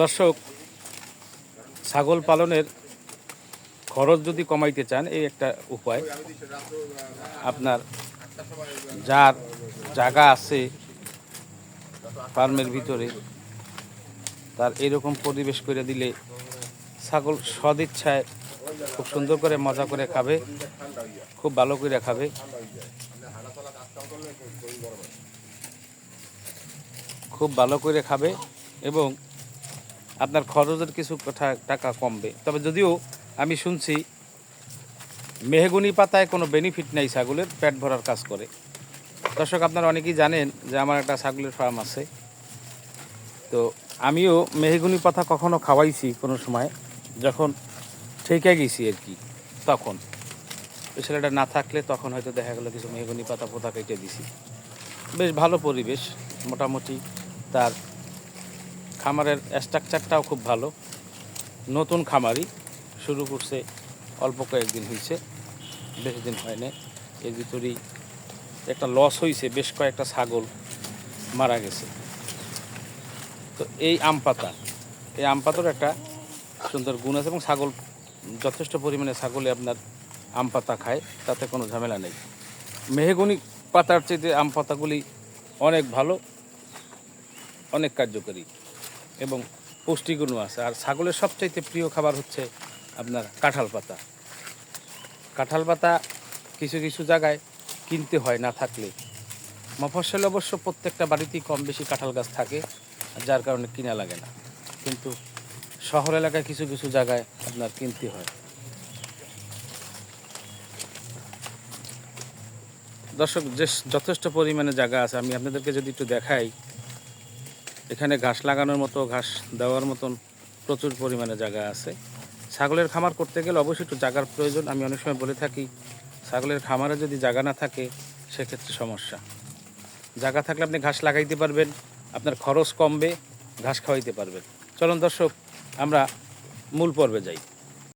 দর্শক, ছাগল পালনের খরচ যদি কমাইতে চান, এই একটা উপায়। আপনার যার জায়গা আছে ফার্মের ভিতরে, তার এরকম পরিবেশ করে দিলে ছাগল সদিচ্ছায় খুব সুন্দর করে মজা করে খাবে। খুব ভালো করে খাবে। খুব ভালো করে খাবে এবং আপনার খরচের কিছু টাকা কমবে। তবে যদিও আমি শুনছি, মেহগুনি পাতায় কোনো বেনিফিট নেই ছাগলের, পেট ভরার কাজ করে। দর্শক, আপনারা অনেকেই জানেন যে আমার একটা ছাগলের ফার্ম আছে। তো আমিও মেহগুনি পাতা কখনো খাওয়াইছি কোনো সময়, যখন ঠেকে গেছি আর কি, তখন। ওই ছেলেটা না থাকলে তখন হয়তো দেখা গেলো কিছু মেহগুনি পাতা পোতা কেটে দিছি। বেশ ভালো পরিবেশ, মোটামুটি তার খামারের স্ট্রাকচারটাও খুব ভালো। নতুন খামারি শুরু করছে, অল্প কয়েকদিন হয়েছে বেশি দিন হয় না এর ভিতরেই একটা লস হয়েছে বেশ কয়েকটা ছাগল মারা গেছে। তো এই আম পাতা, এই আম পাতার একটা সুন্দর গুণ আছে এবং ছাগল যথেষ্ট পরিমাণে ছাগলে আপনার আম পাতা খায়, তাতে কোনো ঝামেলা নেই। মেহেগুনি পাতার চেয়ে আম পাতাগুলি অনেক ভালো, অনেক কার্যকরী এবং পুষ্টিগুণও আছে। আর ছাগলের সবচাইতে প্রিয় খাবার হচ্ছে আপনার কাঁঠাল পাতা। কাঁঠাল পাতা কিছু কিছু জায়গায় কিনতে হয় না থাকলে। মফস্বলে অবশ্য প্রত্যেকটা বাড়িতেই কম বেশি কাঁঠাল গাছ থাকে, যার কারণে কিনা লাগে না। কিন্তু শহর এলাকায় কিছু কিছু জায়গায় আপনার কিনতে হয়। দর্শক, যে যথেষ্ট পরিমাণে জায়গা আছে, আমি আপনাদেরকে যদি একটু দেখাই, এখানে ঘাস লাগানোর মতো, ঘাস দেওয়ার মতন প্রচুর পরিমাণে জায়গা আছে। ছাগলের খামার করতে গেলে অবশ্যই একটু জায়গার প্রয়োজন। আমি অনেক সময় বলে থাকি, ছাগলের খামারে যদি জায়গা না থাকে, সেক্ষেত্রে সমস্যা। জায়গা থাকলে আপনি ঘাস লাগাইতে পারবেন, আপনার খরচ কমবে, ঘাস খাওয়াইতে পারবেন। চলুন দর্শক আমরা মূল পর্বে যাই।